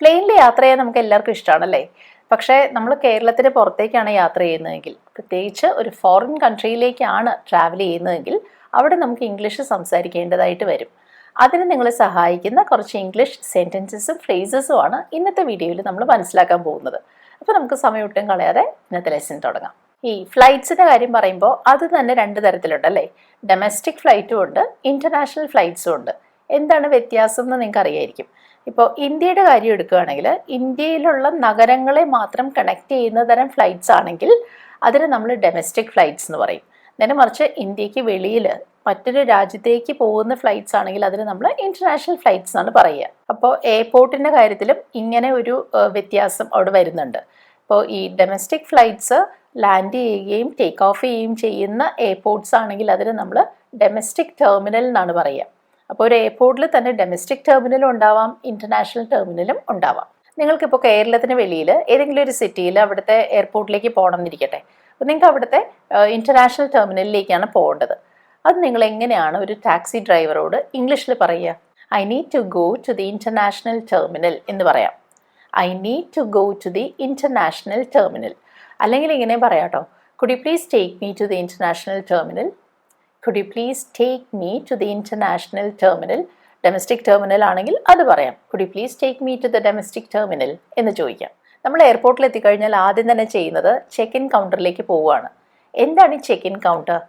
പ്ലെയിനിൽ യാത്ര ചെയ്യാൻ നമുക്ക് എല്ലാവർക്കും ഇഷ്ടമാണല്ലേ പക്ഷേ നമ്മൾ കേരളത്തിന് പുറത്തേക്കാണ് യാത്ര ചെയ്യുന്നതെങ്കിൽ പ്രത്യേകിച്ച് ഒരു ഫോറിൻ കൺട്രിയിലേക്കാണ് ട്രാവൽ ചെയ്യുന്നതെങ്കിൽ അവിടെ നമുക്ക് ഇംഗ്ലീഷ് സംസാരിക്കേണ്ടതായിട്ട് വരും. അതിന് നിങ്ങളെ സഹായിക്കുന്ന കുറച്ച് ഇംഗ്ലീഷ് സെന്റൻസസും ഫ്രേസസുമാണ് ഇന്നത്തെ വീഡിയോയിൽ നമ്മൾ മനസ്സിലാക്കാൻ പോകുന്നത്. അപ്പോൾ നമുക്ക് സമയം ഒട്ടും കളയാതെ ഇന്നത്തെ ലെസൺ തുടങ്ങാം. ഈ ഫ്ലൈറ്റ്സിന്റെ കാര്യം പറയുമ്പോൾ അത് തന്നെ രണ്ട് തരത്തിലുണ്ട് അല്ലേ? ഡൊമസ്റ്റിക് ഫ്ലൈറ്റും ഉണ്ട് ഇന്റർനാഷണൽ ഫ്ലൈറ്റ്സും ഉണ്ട്. എന്താണ് വ്യത്യാസം എന്ന് നിങ്ങൾക്ക് അറിയായിരിക്കും ഇപ്പോൾ ഇന്ത്യയുടെ കാര്യം എടുക്കുകയാണെങ്കിൽ ഇന്ത്യയിലുള്ള നഗരങ്ങളെ മാത്രം കണക്ട് ചെയ്യുന്ന തരം ഫ്ലൈറ്റ്സ് ആണെങ്കിൽ അതിന് നമ്മൾ ഡൊമസ്റ്റിക് ഫ്ലൈറ്റ്സ് എന്ന് പറയും. നേരെ മറിച്ച് ഇന്ത്യയ്ക്ക് വെളിയിൽ മറ്റൊരു രാജ്യത്തേക്ക് പോകുന്ന ഫ്ലൈറ്റ്സ് ആണെങ്കിൽ അതിന് നമ്മൾ ഇന്റർനാഷണൽ ഫ്ലൈറ്റ്സ് എന്നാണ് പറയുക. അപ്പോൾ എയർപോർട്ടിന്റെ കാര്യത്തിലും ഇങ്ങനെ ഒരു വ്യത്യാസം അവിടെ വരുന്നുണ്ട്. ഇപ്പോൾ ഈ ഡൊമസ്റ്റിക് ഫ്ലൈറ്റ്സ് ലാൻഡ് ചെയ്യുകയും ടേക്ക് ഓഫ് ചെയ്യുകയും ചെയ്യുന്ന എയർപോർട്ട്സ് ആണെങ്കിൽ അതിന് നമ്മൾ ഡൊമസ്റ്റിക് ടെർമിനൽ എന്നാണ് പറയുക. അപ്പോൾ ഒരു എയർപോർട്ടിൽ തന്നെ ഡൊമസ്റ്റിക് ടെർമിനലും ഉണ്ടാവാം ഇന്റർനാഷണൽ ടെർമിനലും ഉണ്ടാവാം. നിങ്ങൾക്കിപ്പോൾ കേരളത്തിന് വെളിയിൽ ഏതെങ്കിലും ഒരു സിറ്റിയിൽ അവിടുത്തെ എയർപോർട്ടിലേക്ക് പോകണം എന്നിരിക്കട്ടെ അപ്പോൾ നിങ്ങൾക്ക് അവിടുത്തെ ഇന്റർനാഷണൽ ടെർമിനലിലേക്കാണ് പോകേണ്ടത്. അത് നിങ്ങൾ എങ്ങനെയാണ് ഒരു ടാക്സി ഡ്രൈവറോട് ഇംഗ്ലീഷിൽ പറയുക? I need to go to the international terminal എന്ന് പറയാം. I need to go to the international terminal അല്ലെങ്കിൽ ഇങ്ങനെ പറയാം കേട്ടോ could please take me to the international terminal could you please take me to the international terminal domestic terminal ആണെങ്കിൽ അത് പറയാം. Could you please take me to the domestic terminal എന്ന് ചോദിക്കാം. നമ്മൾ എയർപോർട്ടിൽ എത്തിക്കഴിഞ്ഞാൽ ആദ്യം തന്നെ ചെയ്യുന്നത് ചെക്ക് ഇൻ കൗണ്ടറിലേക്ക് പോവുകയാണ്. എന്താണ് ഈ check in counter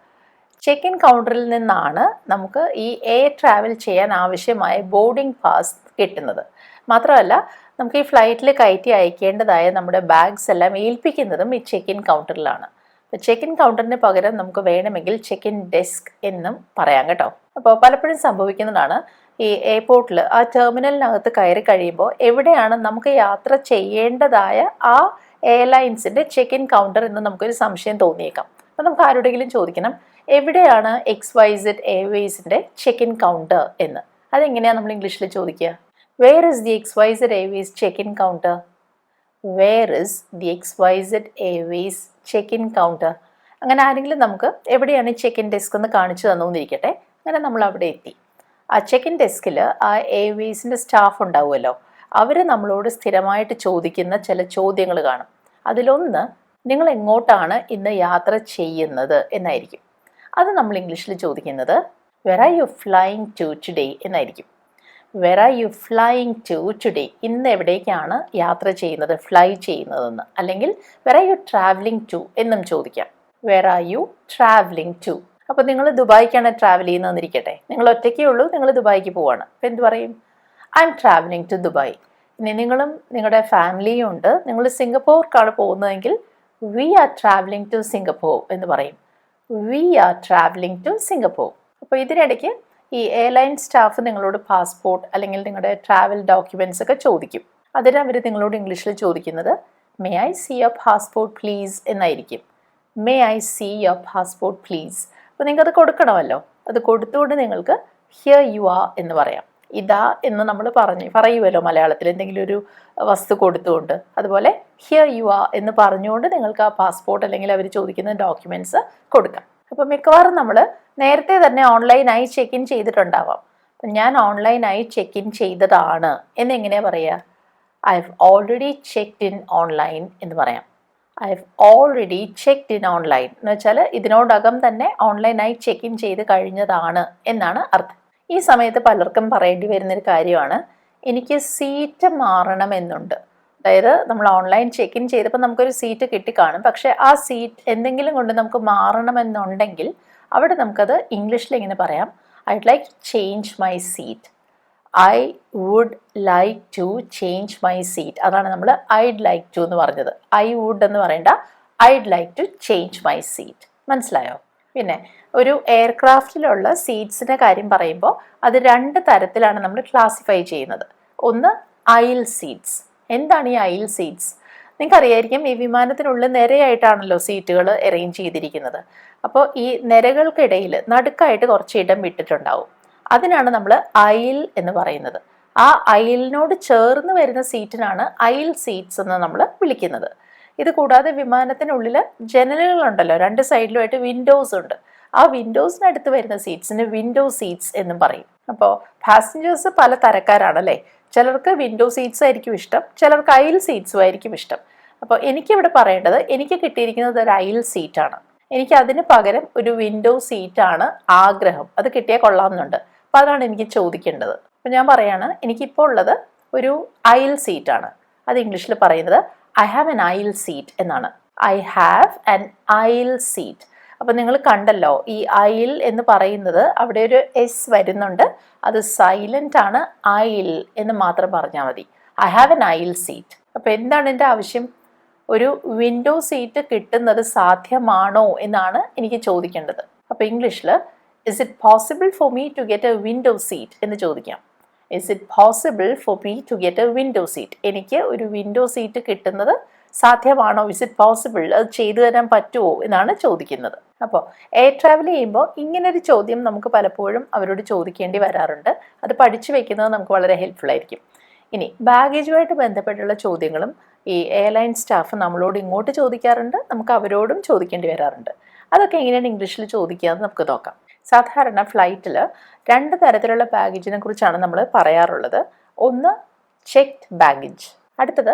check in കൗണ്ടറിൽ നിന്നാണ് നമുക്ക് ഈ എയർ ട്രാവൽ ചെയ്യാൻ ആവശ്യമായ ബോർഡിംഗ് പാസ് കിട്ടുന്നത്. മാത്രമല്ല നമുക്ക് ഈ ഫ്ലൈറ്റിൽ കയറ്റി അയക്കേണ്ടതായ നമ്മുടെ ബാഗ്സ് എല്ലാം ഏൽപ്പിക്കുന്നതും ഈ ചെക്ക് ഇൻ കൗണ്ടറിലാണ് ചെക്ക് ഇൻ കൗണ്ടറിന് പകരം നമുക്ക് വേണമെങ്കിൽ ചെക്ക് ഇൻ ഡെസ്ക് എന്നും പറയാം കേട്ടോ. അപ്പോൾ പലപ്പോഴും സംഭവിക്കുന്നതാണ് ഈ എയർപോർട്ടിൽ ആ ടെർമിനലിനകത്ത് കയറി കഴിയുമ്പോൾ എവിടെയാണ് നമുക്ക് യാത്ര ചെയ്യേണ്ടതായ ആ എയർലൈൻസിന്റെ ചെക്ക് ഇൻ കൗണ്ടർ എന്ന് നമുക്കൊരു സംശയം തോന്നിയേക്കാം. അപ്പോൾ നമുക്ക് ആരോടെങ്കിലും ചോദിക്കണം എവിടെയാണ് എക്സ് വൈ സെഡ് എയർവേസിന്റെ ചെക്ക് ഇൻ കൗണ്ടർ എന്ന്? അതെങ്ങനെയാണ് നമ്മൾ ഇംഗ്ലീഷിൽ ചോദിക്കുക? Where is the X Y Z airways check in counter where is the X Y Z airways check in counter അങ്ങനെ ആരെങ്കിലും നമുക്ക് എവിടെയാണ് ചെക്ക് ഇൻ ഡെസ്ക് എന്ന് കാണിച്ചു തന്നുവെന്നിരിക്കട്ടെ അങ്ങനെ നമ്മൾ അവിടെ എത്തി. ആ ചെക്ക് ഇൻ ഡെസ്കിൽ ആ എയർവേസിന്റെ സ്റ്റാഫ് ഉണ്ടാവുമല്ലോ. അവർ നമ്മളോട് സ്ഥിരമായിട്ട് ചോദിക്കുന്ന ചില ചോദ്യങ്ങൾ കാണും. അതിലൊന്ന് നിങ്ങൾ എങ്ങോട്ടാണ് ഇന്ന് യാത്ര ചെയ്യുന്നത്? എന്നായിരിക്കും. അത് നമ്മൾ ഇംഗ്ലീഷിൽ ചോദിക്കുന്നത് where are you flying to today എന്നായിരിക്കും. Where are you flying to today ഇന്ന് എവിടേക്കാണ് യാത്ര ചെയ്യുന്നത്? ഫ്ലൈ ചെയ്യുന്നതെന്ന്. അല്ലെങ്കിൽ where are you travelling to എന്നും ചോദിക്കാം. Where are you travelling to അപ്പോൾ നിങ്ങൾ ദുബായിക്കാണ് ട്രാവൽ ചെയ്യുന്നതെന്നിരിക്കട്ടെ നിങ്ങൾ ഒറ്റയ്ക്കേ ഉള്ളൂ നിങ്ങൾ ദുബായിക്ക് പോവാണ്. അപ്പോൾ എന്ത് പറയും? I'm travelling to Dubai ഇനി നിങ്ങളും നിങ്ങളുടെ ഫാമിലിയും ഉണ്ട്. നിങ്ങൾ സിംഗപ്പൂർക്കാണ് പോകുന്നതെങ്കിൽ we are travelling to Singapore എന്ന് പറയും. We are travelling to Singapore അപ്പോൾ ഇതിനിടയ്ക്ക് ഈ എയർലൈൻ സ്റ്റാഫ് നിങ്ങളോട് പാസ്പോർട്ട് അല്ലെങ്കിൽ നിങ്ങളുടെ ട്രാവൽ ഡോക്യുമെന്റ്സ് ഒക്കെ ചോദിക്കും. അതിന് അവർ നിങ്ങളോട് ഇംഗ്ലീഷിൽ ചോദിക്കുന്നത് may I see your passport please എന്നായിരിക്കും. May I see your passport please അപ്പോൾ നിങ്ങൾക്ക് അത് കൊടുക്കണമല്ലോ. അത് കൊടുത്തുകൊണ്ട് നിങ്ങൾക്ക് ഹിയർ യു ആർ എന്ന് പറയാം. ഇതാ എന്ന് നമ്മൾ പറഞ്ഞു പറയുമല്ലോ മലയാളത്തിൽ എന്തെങ്കിലും ഒരു വസ്തു കൊടുത്തുകൊണ്ട്. അതുപോലെ ഹിയർ യു ആർ എന്ന് പറഞ്ഞുകൊണ്ട് നിങ്ങൾക്ക് ആ പാസ്പോർട്ട് അല്ലെങ്കിൽ അവർ ചോദിക്കുന്ന ഡോക്യുമെന്റ്സ് കൊടുക്കാം. അപ്പോൾ മിക്കവാറും നമ്മൾ നേരത്തെ തന്നെ ഓൺലൈനായി ചെക്ക് ഇൻ ചെയ്തിട്ടുണ്ടാവാം. ഞാൻ ഓൺലൈനായി ചെക്ക് ഇൻ ചെയ്തതാണ്. എന്നെങ്ങനെയാണ് പറയുക I have already checked in online എന്ന് പറയാം. I have already checked in online എന്ന് വെച്ചാൽ ഇതിനോടകം തന്നെ ഓൺലൈനായി ചെക്ക് ഇൻ ചെയ്ത് കഴിഞ്ഞതാണ് എന്നാണ് അർത്ഥം. ഈ സമയത്ത് പലർക്കും പറയേണ്ടി വരുന്നൊരു കാര്യമാണ് എനിക്ക് സീറ്റ് മാറണമെന്നുണ്ട് അതായത് നമ്മൾ ഓൺലൈൻ ചെക്ക് ഇൻ ചെയ്തപ്പോൾ നമുക്കൊരു സീറ്റ് കിട്ടിക്കാണും. പക്ഷെ ആ സീറ്റ് എന്തെങ്കിലും കൊണ്ട് നമുക്ക് മാറണമെന്നുണ്ടെങ്കിൽ അവിടെ നമുക്കത് ഇംഗ്ലീഷിൽ ഇങ്ങനെ പറയാം. I'd like change my seat I would like to change my seat അതാണ് നമ്മൾ ഐഡ് ലൈക്ക് ടു എന്ന് പറഞ്ഞത്. ഐ വുഡ് എന്ന് പറയണ്ട. I'd like to change my seat മനസ്സിലായോ? പിന്നെ ഒരു എയർക്രാഫ്റ്റിലുള്ള സീറ്റ്സിന്റെ കാര്യം പറയുമ്പോൾ അത് രണ്ട് തരത്തിലാണ് നമ്മൾ ക്ലാസിഫൈ ചെയ്യുന്നത്. ഒന്ന് ഐൽ സീറ്റ്സ് എന്താണ് ഈ ഐൽ സീറ്റ്സ് നിങ്ങൾക്കറിയായിരിക്കും ഈ വിമാനത്തിനുള്ളിൽ നിരയായിട്ടാണല്ലോ സീറ്റുകൾ അറേഞ്ച് ചെയ്തിരിക്കുന്നത്. അപ്പോൾ ഈ നിരകൾക്കിടയിൽ നടുക്കായിട്ട് കുറച്ച് ഇടം വിട്ടിട്ടുണ്ടാവും. അതിനാണ് നമ്മൾ അയിൽ എന്ന് പറയുന്നത്. ആ അയിലിനോട് ചേർന്ന് വരുന്ന സീറ്റിനാണ് അയിൽ സീറ്റ്സ് എന്ന് നമ്മൾ വിളിക്കുന്നത്. ഇത് കൂടാതെ വിമാനത്തിനുള്ളിൽ ജനലുകളുണ്ടല്ലോ രണ്ട് സൈഡിലുമായിട്ട് വിൻഡോസ് ഉണ്ട്. ആ വിൻഡോസിനടുത്ത് വരുന്ന സീറ്റ്സിന് വിൻഡോ സീറ്റ്സ് എന്നും പറയും. അപ്പോൾ പാസഞ്ചേഴ്സ് പല തരക്കാരാണല്ലേ? ചിലർക്ക് വിൻഡോ സീറ്റ്സ് ആയിരിക്കും ഇഷ്ടം ചിലർക്ക് അയൽ സീറ്റ്സും ആയിരിക്കും ഇഷ്ടം. അപ്പോൾ എനിക്കിവിടെ പറയേണ്ടത് എനിക്ക് കിട്ടിയിരിക്കുന്നത് ഒരു അയൽ സീറ്റാണ് എനിക്ക് അതിന് പകരം ഒരു വിൻഡോ സീറ്റാണ് ആഗ്രഹം. അത് കിട്ടിയാൽ കൊള്ളാമെന്നുണ്ട്. അപ്പോൾ അതാണ് എനിക്ക് ചോദിക്കേണ്ടത്. അപ്പോൾ ഞാൻ പറയാണ് എനിക്കിപ്പോൾ ഉള്ളത് ഒരു അയൽ സീറ്റാണ് അത് ഇംഗ്ലീഷിൽ പറയുന്നത് I have an aisle seat എന്നാണ്. I have an aisle seat അപ്പോൾ നിങ്ങൾ കണ്ടല്ലോ ഈ ഐൽ എന്ന് പറയുന്നത് അവിടെ ഒരു എസ് വരുന്നുണ്ട്. അത് സൈലന്റ് ആണ് ഐൽ എന്ന് മാത്രം പറഞ്ഞാൽ മതി. I have an aisle seat അപ്പോൾ എന്താണ് എന്റെ ആവശ്യം? ഒരു വിൻഡോ സീറ്റ് കിട്ടുന്നത് സാധ്യമാണോ എന്നാണ് എനിക്ക് ചോദിക്കേണ്ടത്. അപ്പോൾ ഇംഗ്ലീഷിൽ is it possible for me to get a window seat എന്ന് ചോദിക്കാം. Is it possible for me to get a window seat എനിക്ക് ഒരു വിൻഡോ സീറ്റ് കിട്ടുന്നത് സാധ്യമാണോ? ഇസ് ഇറ്റ് പോസിബിൾ അത് ചെയ്തു തരാൻ പറ്റുമോ? എന്നാണ് ചോദിക്കുന്നത്. അപ്പോൾ എയർ ട്രാവൽ ചെയ്യുമ്പോൾ ഇങ്ങനൊരു ചോദ്യം നമുക്ക് പലപ്പോഴും അവരോട് ചോദിക്കേണ്ടി വരാറുണ്ട്. അത് പഠിച്ചു വെക്കുന്നത് നമുക്ക് വളരെ ഹെൽപ്ഫുൾ ആയിരിക്കും. ഇനി ബാഗേജുമായിട്ട് ബന്ധപ്പെട്ടുള്ള ചോദ്യങ്ങളും ഈ എയർലൈൻ സ്റ്റാഫ് നമ്മളോട് ഇങ്ങോട്ട് ചോദിക്കാറുണ്ട്. നമുക്ക് അവരോടും ചോദിക്കേണ്ടി വരാറുണ്ട്. അതൊക്കെ എങ്ങനെയാണ് ഇംഗ്ലീഷിൽ ചോദിക്കുക എന്ന് നമുക്ക് നോക്കാം. സാധാരണ ഫ്ലൈറ്റിൽ രണ്ട് തരത്തിലുള്ള ബാഗേജിനെ കുറിച്ചാണ് നമ്മൾ പറയാറുള്ളത്. ഒന്ന് ചെക്ക്ഡ് ബാഗേജ് അടുത്തത്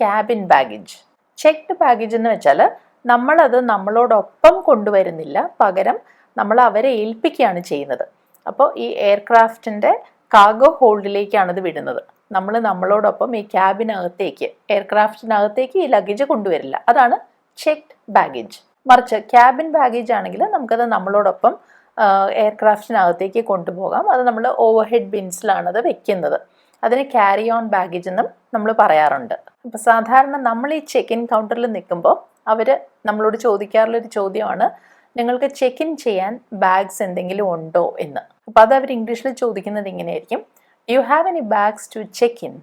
ക്യാബിൻ ബാഗേജ് ചെക്ക്ഡ് ബാഗേജ് എന്ന് വെച്ചാൽ നമ്മളത് നമ്മളോടൊപ്പം കൊണ്ടുവരുന്നില്ല. പകരം നമ്മൾ അവരെ ഏൽപ്പിക്കുകയാണ് ചെയ്യുന്നത്. അപ്പോൾ ഈ എയർക്രാഫ്റ്റിന്റെ കാഗോ ഹോൾഡിലേക്കാണ് ഇത് വിടുന്നത്. നമ്മൾ നമ്മളോടൊപ്പം ഈ ക്യാബിനകത്തേക്ക് എയർക്രാഫ്റ്റിനകത്തേക്ക് ഈ ലഗേജ് കൊണ്ടുവരില്ല. അതാണ് ചെക്ക്ഡ് ബാഗേജ് മറിച്ച് ക്യാബിൻ ബാഗേജ് ആണെങ്കിൽ നമുക്കത് നമ്മളോടൊപ്പം എയർക്രാഫ്റ്റിനകത്തേക്ക് കൊണ്ടുപോകാം. അത് നമ്മൾ ഓവർ ഹെഡ് ബിൻസിലാണ് അത് വെക്കുന്നത്. അതിന് ക്യാരി ഓൺ ബാഗേജ് എന്നും നമ്മൾ പറയാറുണ്ട്. അപ്പോൾ സാധാരണ നമ്മൾ ഈ ചെക്ക് ഇൻ കൗണ്ടറിൽ നിൽക്കുമ്പോൾ അവർ നമ്മളോട് ചോദിക്കാറുള്ളൊരു ചോദ്യമാണ് നിങ്ങൾക്ക് ചെക്ക് ഇൻ ചെയ്യാൻ ബാഗ്സ് എന്തെങ്കിലും ഉണ്ടോ? എന്ന്. അപ്പോൾ അത് അവർ ഇംഗ്ലീഷിൽ ചോദിക്കുന്നത് ഇങ്ങനെയായിരിക്കും. You have any bags to check in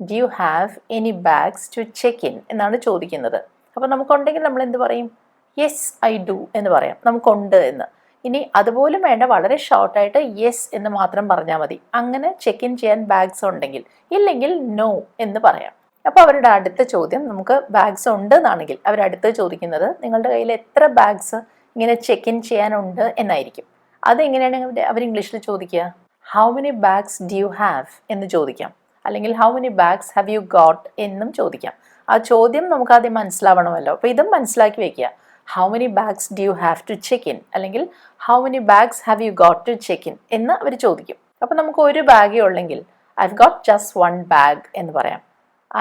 do you have any bags to check in എന്നാണ് ചോദിക്കുന്നത്. അപ്പോൾ നമുക്കുണ്ടെങ്കിൽ നമ്മൾ എന്ത് പറയും? യെസ് ഐ ഡു എന്ന് പറയാം. നമുക്കുണ്ട് എന്ന്. ഇനി അതുപോലും വേണ്ട വളരെ ഷോർട്ടായിട്ട് യെസ് എന്ന് മാത്രം പറഞ്ഞാൽ മതി. അങ്ങനെ ചെക്ക് ഇൻ ചെയ്യാൻ ബാഗ്സ് ഉണ്ടെങ്കിൽ ഇല്ലെങ്കിൽ നോ എന്ന് പറയാം. അപ്പോൾ അവരുടെ അടുത്ത ചോദ്യം നമുക്ക് ബാഗ്സ് ഉണ്ട് എന്നാണെങ്കിൽ അവരടുത്ത് ചോദിക്കുന്നത് നിങ്ങളുടെ കയ്യിൽ എത്ര ബാഗ്സ് ഇങ്ങനെ ചെക്ക് ഇൻ ചെയ്യാനുണ്ട്? എന്നായിരിക്കും. അതെങ്ങനെയാണ് അവർ ഇംഗ്ലീഷിൽ ചോദിക്കുക? How many bags do you have എന്ന് ചോദിക്കാം. അല്ലെങ്കിൽ how many bags have you got എന്നും ചോദിക്കാം. ആ ചോദ്യം നമുക്ക് ആദ്യം മനസ്സിലാവണമല്ലോ. അപ്പോൾ ഇതും മനസ്സിലാക്കി വെക്കുക. How many bags do you have to check in അല്ലെങ്കിൽ how many bags have you got to check in എന്ന് അവർ ചോദിക്കും. അപ്പോൾ നമുക്ക് ഒരു ബാഗേ ഉള്ളെങ്കിൽ I have got just one bag എന്ന് പറയാം.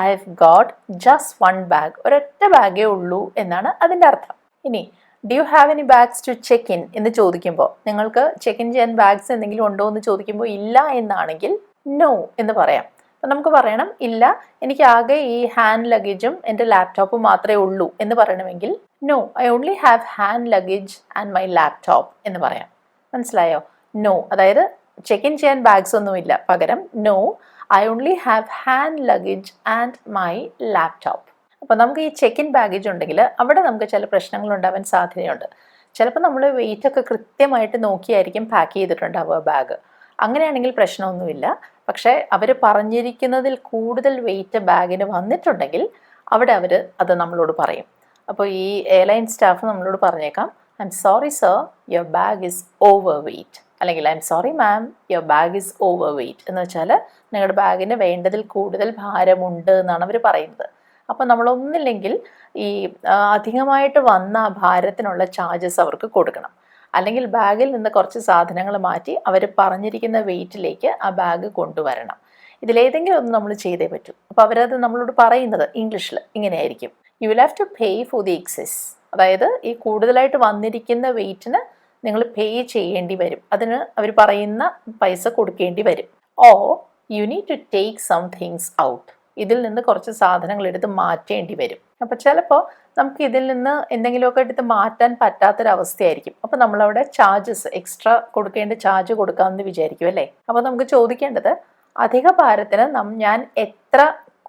I have got just one bag ഒരൊറ്റ ബാഗേ ഉള്ളൂ എന്നാണ് അതിന്റെ അർത്ഥം. ഇനി do you have any bags to check in എന്ന് ചോദിക്കുമ്പോൾ നിങ്ങൾക്ക് ചെക്ക് ഇൻ ചെയ്യാൻ ബാഗ്സ് എന്തെങ്കിലും ഉണ്ടോ എന്ന് ചോദിക്കുമ്പോൾ ഇല്ല എന്നാണെങ്കിൽ നോ എന്ന് പറയാം. അപ്പം നമുക്ക് പറയണം ഇല്ല എനിക്ക് ആകെ ഈ ഹാൻഡ് ലഗേജും എന്റെ ലാപ്ടോപ്പും മാത്രമേ ഉള്ളൂ എന്ന് പറയണമെങ്കിൽ no I only have hand luggage and my laptop എന്ന് പറയാം. മനസ്സിലായോ? നോ അതായത് ചെക്ക് ഇൻ ചെയ്യാൻ ബാഗ്സ് ഒന്നുമില്ല പകരം no I only have hand luggage and my laptop അപ്പോൾ നമുക്ക് ഈ ചെക്ക് ഇൻ ബാഗേജ് ഉണ്ടെങ്കിൽ അവിടെ നമുക്ക് ചില പ്രശ്നങ്ങൾ ഉണ്ടാവാൻ സാധ്യതയുണ്ട്. ചിലപ്പോൾ നമ്മൾ വെയിറ്റ് ഒക്കെ കൃത്യമായിട്ട് നോക്കിയായിരിക്കും പാക്ക് ചെയ്തിട്ടുണ്ടാവുക ബാഗ് അങ്ങനെയാണെങ്കിൽ പ്രശ്നമൊന്നുമില്ല. പക്ഷേ അവർ പറഞ്ഞിരിക്കുന്നതിൽ കൂടുതൽ വെയിറ്റ് ബാഗിന് വന്നിട്ടുണ്ടെങ്കിൽ അവിടെ അവർ അത് നമ്മളോട് പറയും. അപ്പോൾ ഈ എയർലൈൻ സ്റ്റാഫ് നമ്മളോട് പറഞ്ഞേക്കാം I'm sorry sir your bag is overweight അല്ലെങ്കിൽ I'm sorry ma'am your bag is overweight എന്ന് വെച്ചാൽ നിങ്ങളുടെ ബാഗിന് വേണ്ടതിൽ കൂടുതൽ ഭാരമുണ്ട് എന്നാണ് അവർ പറയുന്നത്. അപ്പോൾ നമ്മളൊന്നില്ലെങ്കിൽ ഈ അധികമായിട്ട് വന്ന ഭാരത്തിനുള്ള ചാർജസ് അവർക്ക് കൊടുക്കണം. അല്ലെങ്കിൽ ബാഗിൽ നിന്ന് കുറച്ച് സാധനങ്ങൾ മാറ്റി അവർ പറഞ്ഞിരിക്കുന്ന വെയിറ്റിലേക്ക് ആ ബാഗ് കൊണ്ടുവരണം. ഇതിലേതെങ്കിലും ഒന്ന് നമ്മൾ ചെയ്തേ പറ്റൂ. അപ്പോൾ അവരത് നമ്മളോട് പറയുന്നത് ഇംഗ്ലീഷിൽ ഇങ്ങനെയായിരിക്കും. You will have to pay for the excess അതായത് ഈ കൂടുതലായിട്ട് വന്നിരിക്കുന്ന വെയിറ്റിന് നിങ്ങൾ പേ ചെയ്യേണ്ടി വരും. അതിന് അവർ പറയുന്ന പൈസ കൊടുക്കേണ്ടി വരും. ഓ you need to take some things out ഇതിൽ നിന്ന് കുറച്ച് സാധനങ്ങൾ എടുത്ത് മാറ്റേണ്ടി വരും. അപ്പോൾ ചിലപ്പോൾ നമുക്ക് ഇതിൽ നിന്ന് എന്തെങ്കിലുമൊക്കെ എടുത്ത് മാറ്റാൻ പറ്റാത്തൊരവസ്ഥയായിരിക്കും. അപ്പോൾ നമ്മളവിടെ ചാർജസ് എക്സ്ട്രാ കൊടുക്കേണ്ട ചാർജ് കൊടുക്കാമെന്ന് വിചാരിക്കും അല്ലേ? അപ്പോൾ നമുക്ക് ചോദിക്കേണ്ടത് അധിക ഭാരത്തിന് നം ഞാൻ എത്ര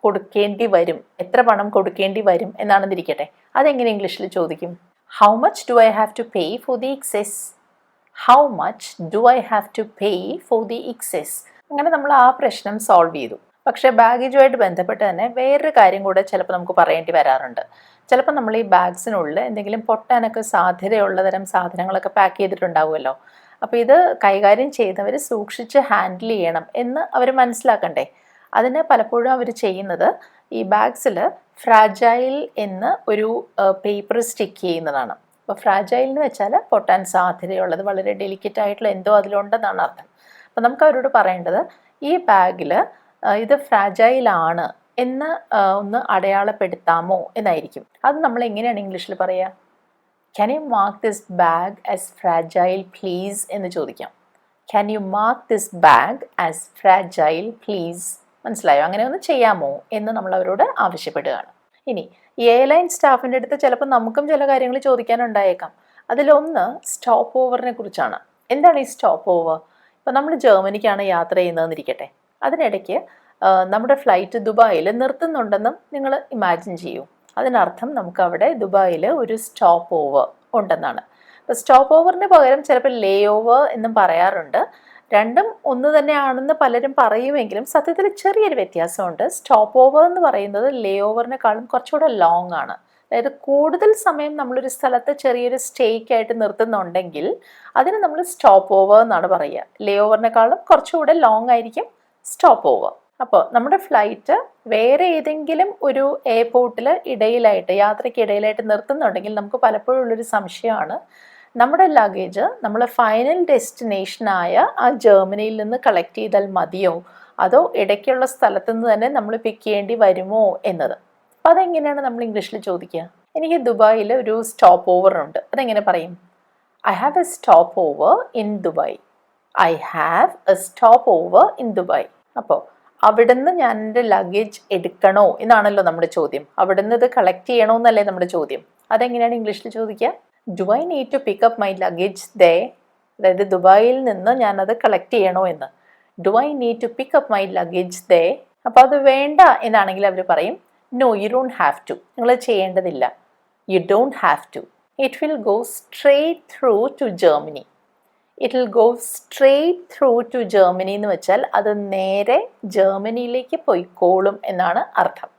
കൊടുക്കേണ്ടി വരും? എത്ര പണം കൊടുക്കേണ്ടി വരും എന്നാണെന്നിരിക്കട്ടെ. അതെങ്ങനെ ഇംഗ്ലീഷിൽ ചോദിക്കും? How much do I have to pay for the excess how much do I have to pay for the excess അങ്ങനെ നമ്മൾ ആ പ്രശ്നം സോൾവ് ചെയ്തു. പക്ഷേ ബാഗേജുമായിട്ട് ബന്ധപ്പെട്ട് തന്നെ വേറൊരു കാര്യം കൂടെ ചിലപ്പോൾ നമുക്ക് പറയേണ്ടി വരാറുണ്ട്. ചിലപ്പോൾ നമ്മൾ ഈ ബാഗ്സിനുള്ളിൽ എന്തെങ്കിലും പൊട്ടാനൊക്കെ സാധ്യതയുള്ള തരം സാധനങ്ങളൊക്കെ പാക്ക് ചെയ്തിട്ടുണ്ടാവുമല്ലോ. അപ്പോൾ ഇത് കൈകാര്യം ചെയ്യുന്നവർ സൂക്ഷിച്ച് ഹാൻഡിൽ ചെയ്യണം എന്ന് അവർ മനസ്സിലാക്കണ്ടേ? അതിന് പലപ്പോഴും അവർ ചെയ്യുന്നത് ഈ ബാഗ്സിൽ ഫ്രാജൈൽ എന്ന് ഒരു പേപ്പർ സ്റ്റിക്ക് ചെയ്യുന്നതാണ്. അപ്പോൾ ഫ്രാജൈൽ എന്ന് വെച്ചാൽ പൊട്ടാൻ സാധ്യതയുള്ളത് വളരെ ഡെലിക്കറ്റ് ആയിട്ടുള്ള എന്തോ അതിലുണ്ടെന്നാണ് അർത്ഥം. അപ്പോൾ നമുക്ക് അവരോട് പറയേണ്ടത് ഈ ബാഗിൽ ഇത് ഫ്രാജൈലാണ് എന്ന് ഒന്ന് അടയാളപ്പെടുത്താമോ എന്നായിരിക്കും. അത് നമ്മൾ എങ്ങനെയാണ് ഇംഗ്ലീഷിൽ പറയുക can you mark this bag as fragile please എന്ന് ചോദിക്കാം. Can you mark this bag as fragile please മനസ്സിലായോ? അങ്ങനെ ഒന്ന് ചെയ്യാമോ എന്ന് നമ്മൾ അവരോട് ആവശ്യപ്പെടുകയാണ്. ഇനി എയർലൈൻ സ്റ്റാഫിന്റെ അടുത്ത് ചിലപ്പോൾ നമുക്കും ചില കാര്യങ്ങൾ ചോദിക്കാനുണ്ടായേക്കാം. അതിലൊന്ന് സ്റ്റോപ്പ് ഓവറിനെ കുറിച്ചാണ്. എന്താണ് ഈ സ്റ്റോപ്പ് ഓവർ? ഇപ്പം നമ്മൾ ജർമ്മനിക്കാണ് യാത്ര ചെയ്യുന്നതെന്നിരിക്കട്ടെ. അതിനിടയ്ക്ക് നമ്മുടെ ഫ്ലൈറ്റ് ദുബായിൽ നിർത്തുന്നുണ്ടെന്നും നിങ്ങൾ ഇമാജിൻ ചെയ്യൂ. അതിനർത്ഥം നമുക്ക് അവിടെ ദുബായിൽ ഒരു സ്റ്റോപ്പ് ഓവർ ഉണ്ടെന്നാണ്. അപ്പോൾ സ്റ്റോപ്പ് ഓവറിന് പകരം ചിലപ്പോൾ ലേ ഓവർ എന്നും പറയാറുണ്ട്. രണ്ടും ഒന്ന് തന്നെയാണെന്ന് പലരും പറയുമെങ്കിലും സത്യത്തിൽ ചെറിയൊരു വ്യത്യാസമുണ്ട്. സ്റ്റോപ്പ് ഓവർ എന്ന് പറയുന്നത് ലേ ഓവറിനെക്കാളും കുറച്ചുകൂടെ ലോങ് ആണ്. അതായത് കൂടുതൽ സമയം നമ്മളൊരു സ്ഥലത്ത് ചെറിയൊരു സ്റ്റേക്ക് ആയിട്ട് നിർത്തുന്നുണ്ടെങ്കിൽ അതിന് നമ്മൾ സ്റ്റോപ്പ് ഓവർ എന്നാണ് പറയുക. ലേ ഓവറിനെക്കാളും കുറച്ചുകൂടെ ലോങ് ആയിരിക്കും സ്റ്റോപ്പ് ഓവർ അപ്പോൾ നമ്മുടെ ഫ്ലൈറ്റ് വേറെ ഏതെങ്കിലും ഒരു എയർപോർട്ടിൽ ഇടയിലായിട്ട് യാത്രയ്ക്ക് ഇടയിലായിട്ട് നിർത്തുന്നുണ്ടെങ്കിൽ നമുക്ക് പലപ്പോഴും ഉള്ളൊരു സംശയമാണ്. നമ്മുടെ ലഗേജ് നമ്മൾ ഫൈനൽ ഡെസ്റ്റിനേഷനായ ആ ജർമ്മനിയിൽ നിന്ന് കളക്ട് ചെയ്താൽ മതിയോ? അതോ ഇടയ്ക്കുള്ള സ്ഥലത്തു നിന്ന് തന്നെ നമ്മൾ പിക്ക് ചെയ്യേണ്ടി വരുമോ എന്നത്? അപ്പം അതെങ്ങനെയാണ് നമ്മൾ ഇംഗ്ലീഷിൽ ചോദിക്കുക? എനിക്ക് ദുബായിൽ ഒരു സ്റ്റോപ്പ് ഓവർ ഉണ്ട്. അതെങ്ങനെ പറയും? I have a stopover in Dubai. I have a stopover in Dubai. അപ്പോൾ അവിടുന്ന് ഞാൻ എന്റെ ലഗേജ് എടുക്കണോ? എന്നാണല്ലോ നമ്മുടെ ചോദ്യം. അവിടുന്ന് ഇത് കളക്ട് ചെയ്യണോ എന്നല്ലേ നമ്മുടെ ചോദ്യം. അതെങ്ങനെയാണ് ഇംഗ്ലീഷിൽ ചോദിക്കുക? Do I need to pick up my luggage there അതായത് ദുബായിൽ നിന്ന് ഞാനത് കളക്ട് ചെയ്യണോ എന്ന്. Do I need to pick up my luggage there അപ്പോൾ അത് വേണ്ട എന്നാണെങ്കിൽ അവർ പറയും no you don't have to നിങ്ങൾ ചെയ്യേണ്ടതില്ല. You don't have to it will go straight through to Germany it will go straight through to Germany എന്ന് വെച്ചാൽ അത് നേരെ ജർമ്മനിയിലേക്ക് പോയിക്കോളും എന്നാണ് അർത്ഥം.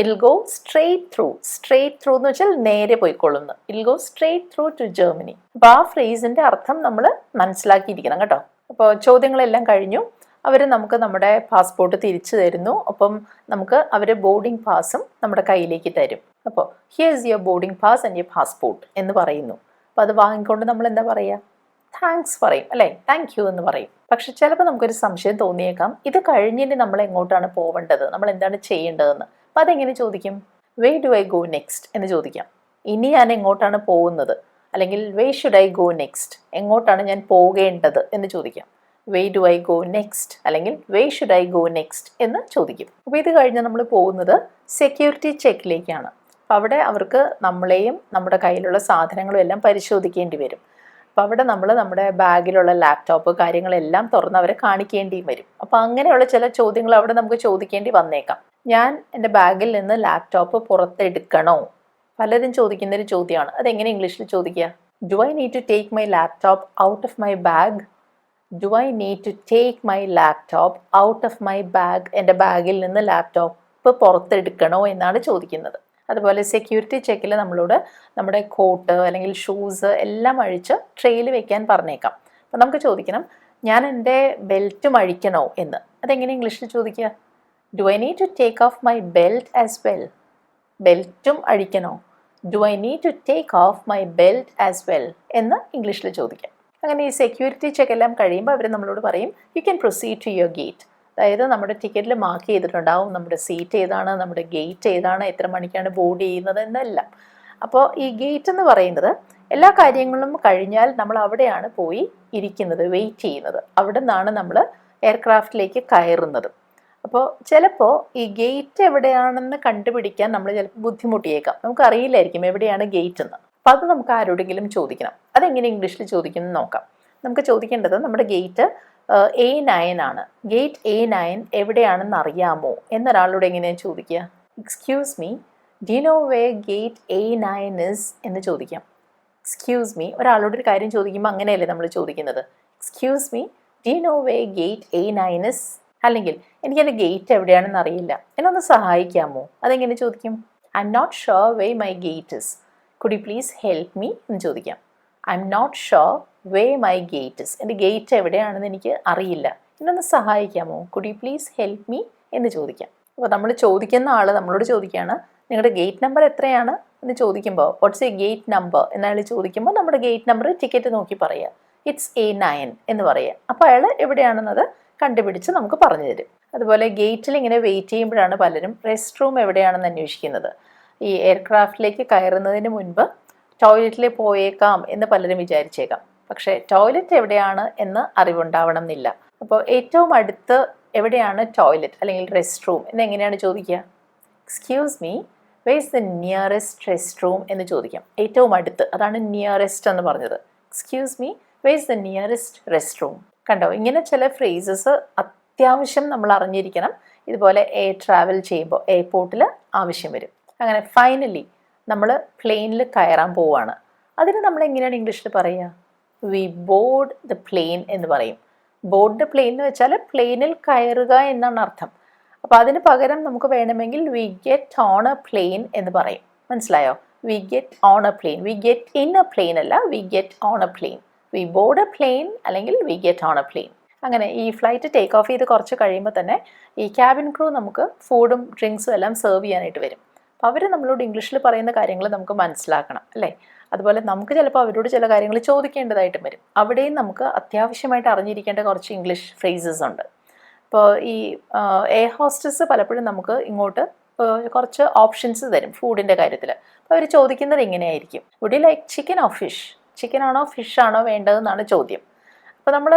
It go straight through straight through എന്ന് വെച്ചാൽ നേരെ പോയിക്കൊള്ളുന്നു. It go straight through to Germany അപ്പോൾ ആ ഫ്രേസിന്റെ അർത്ഥം നമ്മൾ മനസ്സിലാക്കിയിരിക്കണം കേട്ടോ. അപ്പോൾ ചോദ്യങ്ങളെല്ലാം കഴിഞ്ഞു. അവർ നമുക്ക് നമ്മുടെ പാസ്പോർട്ട് തിരിച്ചു തരുന്നു. അപ്പം നമുക്ക് അവർ ബോർഡിംഗ് പാസും നമ്മുടെ കയ്യിലേക്ക് തരും. അപ്പോൾ here's your boarding pass and your passport എന്ന് പറയുന്നു. അപ്പോൾ അത് വാങ്ങിക്കൊണ്ട് നമ്മൾ എന്താ പറയുക താങ്ക്സ് പറയും അല്ലേ? താങ്ക് യു എന്ന് പറയും. പക്ഷെ ചിലപ്പോൾ നമുക്കൊരു സംശയം തോന്നിയേക്കാം. ഇത് കഴിഞ്ഞിട്ട് നമ്മൾ എങ്ങോട്ടാണ് പോവേണ്ടത്? നമ്മൾ എന്താണ് ചെയ്യേണ്ടതെന്ന്? അപ്പം അതെങ്ങനെ ചോദിക്കും? Where do I go next എന്ന് ചോദിക്കാം. ഇനി ഞാൻ എങ്ങോട്ടാണ് പോകുന്നത്? അല്ലെങ്കിൽ where should I go next എങ്ങോട്ടാണ് ഞാൻ പോകേണ്ടത്? എന്ന് ചോദിക്കാം. Where do I go next അല്ലെങ്കിൽ where should I go next എന്ന് ചോദിക്കും. അപ്പോൾ ഇത് കഴിഞ്ഞ് നമ്മൾ പോകുന്നത് സെക്യൂരിറ്റി ചെക്കിലേക്കാണ് അപ്പോൾ അവിടെ അവർക്ക് നമ്മളെയും നമ്മുടെ കയ്യിലുള്ള സാധനങ്ങളും എല്ലാം പരിശോധിക്കേണ്ടി വരും. അപ്പോൾ അവിടെ നമ്മൾ നമ്മുടെ ബാഗിലുള്ള ലാപ്ടോപ്പ് കാര്യങ്ങളെല്ലാം തുറന്ന് അവരെ കാണിക്കേണ്ടിയും വരും. അപ്പോൾ അങ്ങനെയുള്ള ചില ചോദ്യങ്ങൾ അവിടെ നമുക്ക് ചോദിക്കേണ്ടി വന്നേക്കാം. ഞാൻ എന്റെ ബാഗിൽ നിന്ന് ലാപ്ടോപ്പ് പുറത്തെടുക്കണോ? പലരും ചോദിക്കുന്നൊരു ചോദ്യമാണ്. അതെങ്ങനെ ഇംഗ്ലീഷിൽ ചോദിക്കുക? Do I need to take my laptop out of my bag do I need to take my laptop out of my bag എന്റെ ബാഗിൽ നിന്ന് ലാപ്ടോപ്പ് പുറത്തെടുക്കണോ എന്നാണ് ചോദിക്കുന്നത്. അതുപോലെ സെക്യൂരിറ്റി ചെക്കിൽ നമ്മളോട് നമ്മുടെ കോട്ട് അല്ലെങ്കിൽ ഷൂസ് എല്ലാം അഴിച്ച് ട്രെയിൽ വെക്കാൻ പറഞ്ഞേക്കാം. അപ്പം നമുക്ക് ചോദിക്കണം ഞാൻ എന്റെ ബെൽറ്റ് അഴിക്കണോ എന്ന്. അതെങ്ങനെ ഇംഗ്ലീഷിൽ ചോദിക്കുക? Do I need to take off my belt as well ബെൽറ്റും അഴിക്കണോ? Do I need to take off my belt as well എന്ന് ഇംഗ്ലീഷിൽ ചോദിക്കാം. അങ്ങനെ ഈ സെക്യൂരിറ്റി ചെക്ക് എല്ലാം കഴിയുമ്പോൾ അവർ നമ്മളോട് പറയും you can proceed to your gate അതായത് നമ്മുടെ ടിക്കറ്റിൽ മാർക്ക് ചെയ്തിട്ടുണ്ടാവും. നമ്മുടെ സീറ്റ് ഏതാണ് നമ്മുടെ ഗേറ്റ് ഏതാണ് എത്ര മണിക്കാണ് ബോർഡ് ചെയ്യുന്നത് എന്നെല്ലാം. അപ്പോൾ ഈ ഗേറ്റ് എന്ന് പറയുന്നത് എല്ലാ കാര്യങ്ങളും കഴിഞ്ഞാൽ നമ്മൾ അവിടെയാണ് പോയി ഇരിക്കുന്നത് വെയിറ്റ് ചെയ്യുന്നത്. അവിടെ നിന്നാണ് നമ്മൾ എയർക്രാഫ്റ്റിലേക്ക് കയറുന്നത്. അപ്പോൾ ചിലപ്പോൾ ഈ ഗേറ്റ് എവിടെയാണെന്ന് കണ്ടുപിടിക്കാൻ നമ്മൾ ചിലപ്പോൾ ബുദ്ധിമുട്ടിയേക്കാം. നമുക്ക് അറിയില്ലായിരിക്കും എവിടെയാണ് ഗേറ്റ് എന്ന്. അപ്പോൾ അത് നമുക്ക് ആരോടെങ്കിലും ചോദിക്കണം. അതെങ്ങനെ ഇംഗ്ലീഷിൽ ചോദിക്കുന്നു നോക്കാം. നമുക്ക് ചോദിക്കേണ്ടത് നമ്മുടെ ഗേറ്റ് എ നയൻ ആണ്. ഗേറ്റ് എ നയൻ എവിടെയാണെന്ന് അറിയാമോ? എന്നൊരാളോട് എങ്ങനെയാണ് ചോദിക്കുക? Excuse me do know where gate A nine is എന്ന് ചോദിക്കാം. എക്സ്ക്യൂസ് മീ ഒരാളോട് ഒരു കാര്യം ചോദിക്കുമ്പോൾ അങ്ങനെയല്ലേ നമ്മൾ ചോദിക്കുന്നത്? Excuse me do know where gate A nine is അല്ലെങ്കിൽ എനിക്ക് എന്റെ ഗേറ്റ് എവിടെയാണെന്ന് അറിയില്ല. എന്നൊന്ന് സഹായിക്കാമോ? അതെങ്ങനെ ചോദിക്കും? I'm not sure where my gate is could you please help me എന്ന് ചോദിക്കാം. I'm not sure where my gate is എന്റെ ഗേറ്റ് എവിടെയാണെന്ന് എനിക്ക് അറിയില്ല. എന്നൊന്ന് സഹായിക്കാമോ? Could you please help me എന്ന് ചോദിക്കാം. അപ്പോൾ നമ്മൾ ചോദിക്കുന്ന ആൾ നമ്മളോട് ചോദിക്കുകയാണ് നിങ്ങളുടെ ഗേറ്റ് നമ്പർ എത്രയാണ്? എന്ന് ചോദിക്കുമ്പോൾ വാട്ട്സ് എ ഗേറ്റ് നമ്പർ എന്നയാൾ ചോദിക്കുമ്പോൾ നമ്മുടെ ഗേറ്റ് നമ്പർ ടിക്കറ്റ് നോക്കി പറയുക. ഇറ്റ്സ് എ നയൻ എന്ന് പറയുക. അപ്പോൾ അയാൾ എവിടെയാണെന്നത് കണ്ടുപിടിച്ച് നമുക്ക് പറഞ്ഞു തരും. അതുപോലെ ഗേറ്റിൽ ഇങ്ങനെ വെയിറ്റ് ചെയ്യുമ്പോഴാണ് പലരും റെസ്റ്റ് റൂം എവിടെയാണെന്ന് അന്വേഷിക്കുന്നത്. ഈ എയർക്രാഫ്റ്റിലേക്ക് കയറുന്നതിന് മുൻപ് ടോയ്ലറ്റിൽ പോയേക്കാം എന്ന് പലരും വിചാരിച്ചേക്കാം. പക്ഷേ ടോയ്ലറ്റ് എവിടെയാണ് എന്ന് അറിവുണ്ടാവണം എന്നില്ല അപ്പോൾ ഏറ്റവും അടുത്ത് എവിടെയാണ് ടോയ്ലറ്റ് അല്ലെങ്കിൽ റെസ്റ്റ് റൂം എന്ന് എങ്ങനെയാണ് ചോദിക്കുക? Excuse me where's the nearest restroom എന്ന് ചോദിക്കാം. ഏറ്റവും അടുത്ത് അതാണ് നിയറസ്റ്റ് എന്ന് പറഞ്ഞത്. Excuse me where's the nearest restroom കണ്ടോ ഇങ്ങനെ ചില ഫ്രേസസ് അത്യാവശ്യം നമ്മൾ അറിഞ്ഞിരിക്കണം. ഇതുപോലെ എയർ ട്രാവൽ ചെയ്യുമ്പോൾ എയർപോർട്ടിൽ ആവശ്യം വരും. അങ്ങനെ ഫൈനലി നമ്മൾ പ്ലെയിനിൽ കയറാൻ പോവുകയാണ് അതിന് നമ്മൾ എങ്ങനെയാണ് ഇംഗ്ലീഷിൽ പറയുക? വി ബോർഡ് ദ പ്ലെയിൻ എന്ന് പറയും. ബോർഡ് ദ പ്ലെയിൻ എന്ന് വെച്ചാൽ പ്ലെയിനിൽ കയറുക എന്നാണ് അർത്ഥം. അപ്പോൾ അതിന് പകരം നമുക്ക് വേണമെങ്കിൽ we get on a plane എന്ന് പറയും. മനസ്സിലായോ? We get on a plane we get in a plane അല്ല we get on a plane we board a plane അല്ലെങ്കിൽ we get on a plane അങ്ങനെ ഈ ഫ്ലൈറ്റ് ടേക്ക് ഓഫ് ചെയ്ത് കുറച്ച് കഴിയുമ്പോൾ തന്നെ ഈ ക്യാബിൻ ക്രൂ നമുക്ക് ഫുഡും ഡ്രിങ്ക്സും എല്ലാം സെർവ് ചെയ്യാനായിട്ട് വരും. അപ്പോൾ അവർ നമ്മളോട് ഇംഗ്ലീഷിൽ പറയുന്ന കാര്യങ്ങൾ നമുക്ക് മനസ്സിലാക്കണം അല്ലേ? അതുപോലെ നമുക്ക് ചിലപ്പോൾ അവരോട് ചില കാര്യങ്ങൾ ചോദിക്കേണ്ടതായിട്ടും വരും. അവിടെയും നമുക്ക് അത്യാവശ്യമായിട്ട് അറിഞ്ഞിരിക്കേണ്ട കുറച്ച് ഇംഗ്ലീഷ് ഫ്രേസസ് ഉണ്ട്. ഇപ്പോൾ ഈ എയർ ഹോസ്റ്റസ് പലപ്പോഴും നമുക്ക് ഇങ്ങോട്ട് കുറച്ച് ഓപ്ഷൻസ് തരും ഫുഡിന്റെ കാര്യത്തിൽ അപ്പോൾ അവർ ചോദിക്കുന്നത് ഇങ്ങനെയായിരിക്കും. Would you like chicken or fish chicken ആണോ ഫിഷ് ആണോ വേണ്ടതെന്നാണ് ചോദ്യം. അപ്പോൾ നമ്മൾ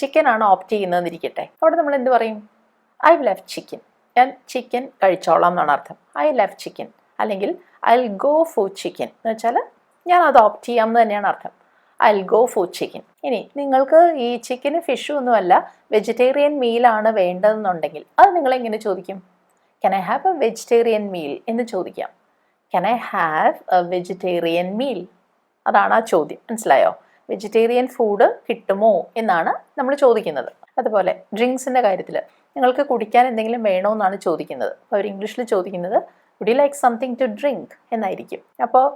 ചിക്കൻ ആണ് ഓപ്റ്റ് ചെയ്യുന്നതെന്നിരിക്കട്ടെ. അവിടെ നമ്മൾ എന്ത് പറയും? ഐ ലവ് ചിക്കൻ ഞാൻ ചിക്കൻ കഴിച്ചോളാം എന്നാണ് അർത്ഥം. ഐ ലവ് ചിക്കൻ അല്ലെങ്കിൽ ഐ ഗോ ഫോർ ചിക്കൻ എന്ന് വെച്ചാൽ ഞാൻ അത് ഓപ്റ്റ് ചെയ്യാം എന്ന് തന്നെയാണ് അർത്ഥം. ഐ ഗോ ഫോർ ചിക്കൻ ഇനി നിങ്ങൾക്ക് ഈ ചിക്കനും ഫിഷും ഒന്നുമല്ല വെജിറ്റേറിയൻ മീലാണ് വേണ്ടതെന്നുണ്ടെങ്കിൽ അത് നിങ്ങൾ എങ്ങനെ ചോദിക്കും? Can I have a vegetarian meal എന്ന് ചോദിക്കാം. Can I have a vegetarian meal അതാണ് ആ ചോദ്യം. മനസ്സിലായോ? വെജിറ്റേറിയൻ ഫുഡ് കിട്ടുമോ എന്നാണ് നമ്മൾ ചോദിക്കുന്നത്. അതുപോലെ ഡ്രിങ്ക്സിന്റെ കാര്യത്തിൽ നിങ്ങൾക്ക് കുടിക്കാൻ എന്തെങ്കിലും വേണോ എന്നാണ് ചോദിക്കുന്നത്. അപ്പോൾ അവർ ഇംഗ്ലീഷിൽ ചോദിക്കുന്നത് would you like something to drink എന്നായിരിക്കും. അപ്പോൾ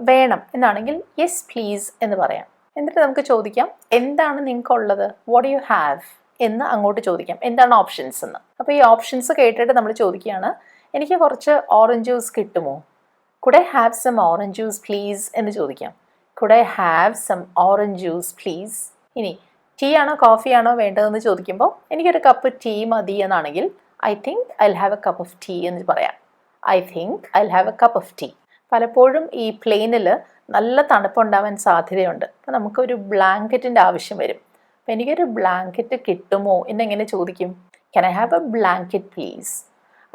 വേണം എന്നാണെങ്കിൽ യെസ് പ്ലീസ് എന്ന് പറയാം. എന്നിട്ട് നമുക്ക് ചോദിക്കാം എന്താണ് നിങ്ങൾക്കുള്ളത്? വാട്ട് യു ഹാവ് എന്ന് അങ്ങോട്ട് ചോദിക്കാം. എന്താണ് ഓപ്ഷൻസ് എന്ന്. അപ്പോൾ ഈ ഓപ്ഷൻസ് കേട്ടിട്ട് നമ്മൾ ചോദിക്കുകയാണ് എനിക്ക് കുറച്ച് ഓറഞ്ച് ജ്യൂസ് കിട്ടുമോ? Could have some orange juice please എന്ന് ചോദിക്കാം. Could I have some orange juice please ഇനി ടീ ആണോ കോഫി ആണോ വേണ്ടതെന്ന് ചോദിക്കുമ്പോൾ എനിക്കൊരു കപ്പ് ടീ മതി എന്നാണെങ്കിൽ I think I have a cup of tea എന്ന് പറയാം. I think I have a cup of tea പലപ്പോഴും ഈ പ്ലെയിനിൽ നല്ല തണുപ്പുണ്ടാവാൻ സാധ്യതയുണ്ട്. അപ്പോൾ നമുക്കൊരു ബ്ലാങ്കറ്റിന്റെ ആവശ്യം വരും. അപ്പോൾ എനിക്കൊരു ബ്ലാങ്കറ്റ് കിട്ടുമോ എന്നെങ്ങനെ ചോദിക്കും? Can I have a blanket please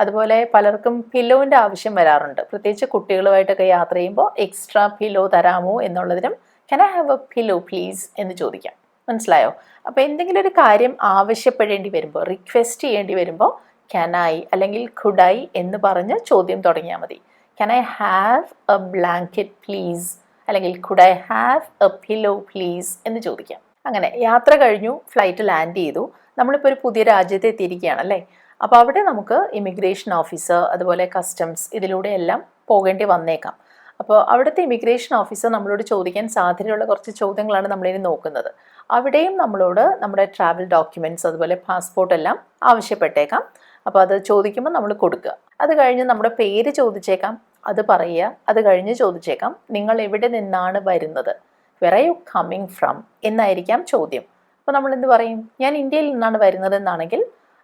അതുപോലെ പലർക്കും പില്ലോന്റെ ആവശ്യം വരാറുണ്ട്. പ്രത്യേകിച്ച് കുട്ടികളുമായിട്ടൊക്കെ യാത്ര ചെയ്യുമ്പോൾ എക്സ്ട്രാ പില്ലോ തരാമോ എന്നുള്ളതിനും can I have a pillow please എന്ന് ചോദിക്കാം. മനസ്സിലായോ? അപ്പോൾ എന്തെങ്കിലും ഒരു കാര്യം ആവശ്യപ്പെടേണ്ടി വരുമ്പോൾ റിക്വസ്റ്റ് ചെയ്യേണ്ടി വരുമ്പോൾ കനായി അല്ലെങ്കിൽ ഖുഡായി എന്ന് പറഞ്ഞ് ചോദ്യം തുടങ്ങിയാൽ മതി. Can I have a blanket please അല്ലെങ്കിൽ could I have a pillow please എന്ന് ചോദിക്കാം. അങ്ങനെ യാത്ര കഴിഞ്ഞു ഫ്ലൈറ്റ് ലാൻഡ് ചെയ്തു. നമ്മളിപ്പോൾ ഒരു പുതിയ രാജ്യത്ത് എത്തിയിരിക്കുകയാണ് അല്ലേ? അപ്പോൾ അവിടെ നമുക്ക് ഇമിഗ്രേഷൻ ഓഫീസർ അതുപോലെ കസ്റ്റംസ് ഇതിലൂടെ എല്ലാം പോകേണ്ടി വന്നേക്കാം. അപ്പോൾ അവിടുത്തെ ഇമിഗ്രേഷൻ ഓഫീസർ നമ്മളോട് ചോദിക്കാൻ സാധ്യതയുള്ള കുറച്ച് ചോദ്യങ്ങളാണ് നമ്മളിനി നോക്കുന്നത്. അവിടെയും നമ്മളോട് നമ്മുടെ ട്രാവൽ ഡോക്യുമെന്റ്സ് അതുപോലെ പാസ്പോർട്ട് എല്ലാം ആവശ്യപ്പെട്ടേക്കാം. അപ്പോൾ അത് ചോദിക്കുമ്പോൾ നമ്മൾ കൊടുക്കുക. അത് കഴിഞ്ഞ് നമ്മുടെ പേര് ചോദിച്ചേക്കാം അത് പറയുക അത് കഴിഞ്ഞ് ചോദിച്ചേക്കാം നിങ്ങൾ എവിടെ നിന്നാണ് വരുന്നത്? Where are you coming from എന്നായിരിക്കാം ചോദ്യം. അപ്പോൾ നമ്മൾ എന്ത് പറയും? ഞാൻ ഇന്ത്യയിൽ നിന്നാണ് വരുന്നത് എന്നാണെങ്കിൽ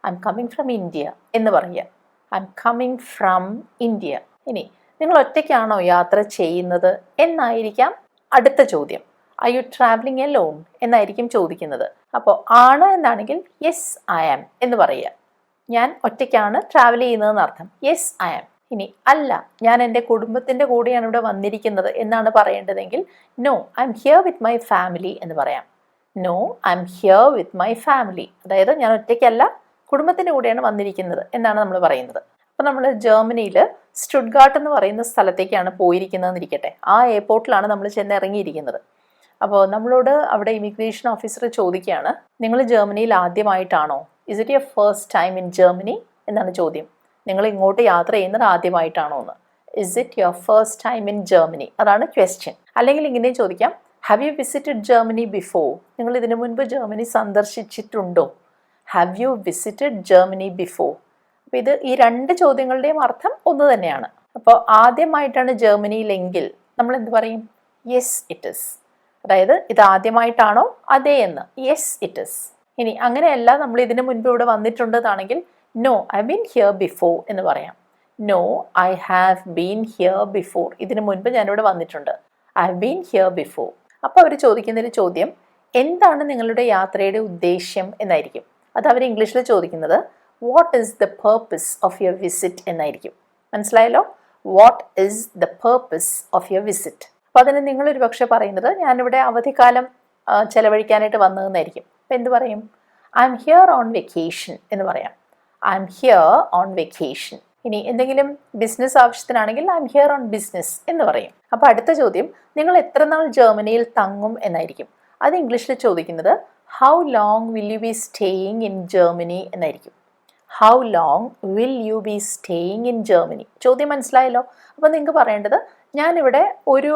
I'm coming from India എന്ന് പറയുക. I'm coming from India ഇനി നിങ്ങൾ ഒറ്റയ്ക്കാണോ യാത്ര ചെയ്യുന്നത് എന്നായിരിക്കാം അടുത്ത ചോദ്യം. I you travelling alone എന്നായിരിക്കും ചോദിക്കുന്നത്. അപ്പോൾ ആണ് എന്നാണെങ്കിൽ യെസ് ഐ ആം എന്ന് പറയുക. ഞാൻ ഒറ്റയ്ക്കാണ് ട്രാവൽ ചെയ്യുന്നതെന്ന് അർത്ഥം. യെസ് ഐ ആം ഇനി അല്ല ഞാൻ എന്റെ കുടുംബത്തിന്റെ കൂടെയാണ് ഇവിടെ വന്നിരിക്കുന്നത് എന്നാണ് പറയേണ്ടതെങ്കിൽ no I'm here with my family എന്ന് പറയാം. No I'm here with my family അതായത് ഞാൻ ഒറ്റയ്ക്കല്ല കുടുംബത്തിന്റെ കൂടെയാണ് വന്നിരിക്കുന്നത് എന്നാണ് നമ്മൾ പറയുന്നത്. അപ്പോൾ നമ്മൾ ജർമ്മനിയിൽ സ്റ്റുഡ്ഗാർട്ട് എന്ന് പറയുന്ന സ്ഥലത്തേക്കാണ് പോയിരിക്കുന്നതെന്നിരിക്കട്ടെ ആ എയർപോർട്ടിലാണ് നമ്മൾ ചെന്ന് ഇറങ്ങിയിരിക്കുന്നത്. അപ്പോൾ നമ്മളോട് അവിടെ ഇമിഗ്രേഷൻ ഓഫീസർ ചോദിക്കുകയാണ് നിങ്ങൾ ജർമ്മനിയിൽ ആദ്യമായിട്ടാണോ? Is it your first time in Germany എന്നാണ് ചോദ്യം. നിങ്ങൾ ഇങ്ങോട്ട് യാത്ര ചെയ്യുന്നത് ആദ്യമായിട്ടാണോ എന്ന്. Is it your first time in Germany അതാണ് ക്വസ്റ്റ്യൻ അല്ലെങ്കിൽ ഇങ്ങനെ ചോദിക്കാം have you visited Germany before നിങ്ങൾ ഇതിനു മുൻപ് Germany സന്ദർശിച്ചിട്ടുണ്ടോ? Have you visited Germany before അപ്പോൾ ഇത് ഈ രണ്ട് ചോദ്യങ്ങളുടെയും അർത്ഥം ഒന്ന് തന്നെയാണ്. അപ്പോൾ ആദ്യമായിട്ടാണ് ജർമ്മനിയിലെങ്കിൽ നമ്മൾ എന്ത് പറയും? യെസ് ഇറ്റ് ഇസ് അതായത് ഇത് ആദ്യമായിട്ടാണോ? അതേ എന്ന്. യെസ് ഇറ്റ് ഇസ് ഇനി അങ്ങനെയല്ല നമ്മൾ ഇതിനു മുൻപ് ഇവിടെ വന്നിട്ടുണ്ടെന്നാണെങ്കിൽ no I been here before എന്ന് പറയാം. No I have been here before ഇതിനു മുൻപ് ഞാനിവിടെ വന്നിട്ടുണ്ട്. ഐ ബീൻ ഹിയർ ബിഫോർ അപ്പോൾ അവർ ചോദിക്കുന്നൊരു ചോദ്യം എന്താണ് നിങ്ങളുടെ യാത്രയുടെ ഉദ്ദേശ്യം എന്നായിരിക്കും. അത് അവർ ഇംഗ്ലീഷിൽ ചോദിക്കുന്നത് what is the purpose of your visit എന്നായിരിക്കും. മനസ്സിലായല്ലോ? What is the purpose of your visit അപ്പോൾ അതിന് നിങ്ങളൊരു പക്ഷേ പറയുന്നത് ഞാനിവിടെ അവധിക്കാലം ചെലവഴിക്കാനായിട്ട് വന്നതെന്നായിരിക്കും. അപ്പം എന്ത് പറയും? I'm here on vacation എന്ന് പറയാം. I'm here on vacation ഇനി എന്തെങ്കിലും ബിസിനസ് ആവശ്യത്തിനാണെങ്കിൽ I'm here on business എന്ന് പറയും. അപ്പോൾ അടുത്ത ചോദ്യം നിങ്ങൾ എത്ര നാൾ ജർമ്മനിയിൽ തങ്ങും? എന്നായിരിക്കും. അത് ഇംഗ്ലീഷിൽ ചോദിക്കുന്നത് how long will you be staying in Germany എന്നായിരിക്കും. How long will you be staying in Germany ചോദ്യം മനസ്സിലായല്ലോ? അപ്പോൾ നിങ്ങൾക്ക് പറയേണ്ടത് ഞാനിവിടെ ഒരു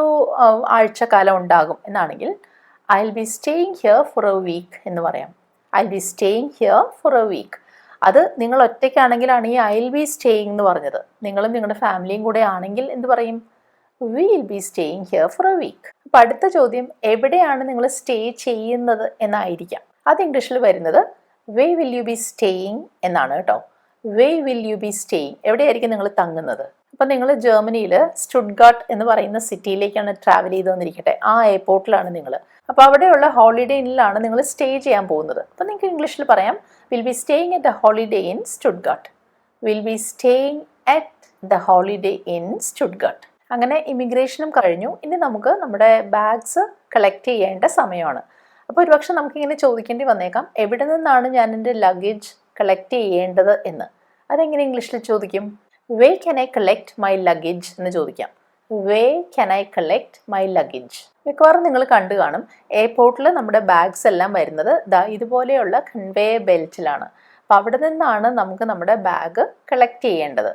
ആഴ്ചക്കാലം ഉണ്ടാകും എന്നാണെങ്കിൽ I will be staying here for a week എന്ന് പറയാം. I will be staying here for a week അത് നിങ്ങൾ ഒറ്റയ്ക്കാണെങ്കിലാണ് ഈ ഐ വിൽ ബി സ്റ്റേയിങ് എന്ന് പറഞ്ഞത്. നിങ്ങളും നിങ്ങളുടെ ഫാമിലിയും കൂടെ ആണെങ്കിൽ എന്ത് പറയും? Will be staying here for a week അപ്പം അടുത്ത ചോദ്യം എവിടെയാണ് നിങ്ങൾ സ്റ്റേ ചെയ്യുന്നത് എന്നായിരിക്കാം. അത് ഇംഗ്ലീഷിൽ വരുന്നത് where will you be staying എന്നാണ് കേട്ടോ. Where will you be staying എവിടെയായിരിക്കും നിങ്ങൾ തങ്ങുന്നത്? അപ്പം നിങ്ങൾ ജർമ്മനിയിൽ സ്റ്റുഡ്ഗാട്ട് എന്ന് പറയുന്ന സിറ്റിയിലേക്കാണ് ട്രാവൽ ചെയ്ത് വന്നിരിക്കട്ടെ. ആ എയർപോർട്ടിലാണ് നിങ്ങൾ അപ്പോൾ അവിടെയുള്ള ഹോളിഡേ ഇന്നിലാണ് നിങ്ങൾ സ്റ്റേ ചെയ്യാൻ പോകുന്നത്. അപ്പോൾ നിങ്ങൾക്ക് ഇംഗ്ലീഷിൽ പറയാം will be staying at the holiday in Stuttgart will be staying at the holiday in Stuttgart അങ്ങനെ ഇമിഗ്രേഷനും കഴിഞ്ഞു. ഇനി നമുക്ക് നമ്മുടെ ബാഗ്സ് കളക്ട് ചെയ്യേണ്ട സമയമാണ്. അപ്പോൾ ഒരുപക്ഷെ നമുക്കിങ്ങനെ ചോദിക്കേണ്ടി വന്നേക്കാം. എവിടെ നിന്നാണ് ഞാൻ എന്റെ ലഗേജ് കളക്ട് ചെയ്യേണ്ടത് എന്ന്? അതെങ്ങനെ ഇംഗ്ലീഷിൽ ചോദിക്കും? Where can I collect my luggage എന്ന് ചോദിക്കാം. Where can I collect my luggage മിക്കവാറും നിങ്ങൾ കണ്ടു കാണും. എയർപോർട്ടിൽ നമ്മുടെ ബാഗ്സ് എല്ലാം വരുന്നത് ദാ ഇതുപോലെയുള്ള കൺവേ ബെൽറ്റിലാണ് അപ്പോൾ അവിടെ നിന്നാണ് നമുക്ക് നമ്മുടെ ബാഗ് കളക്ട് ചെയ്യേണ്ടത്.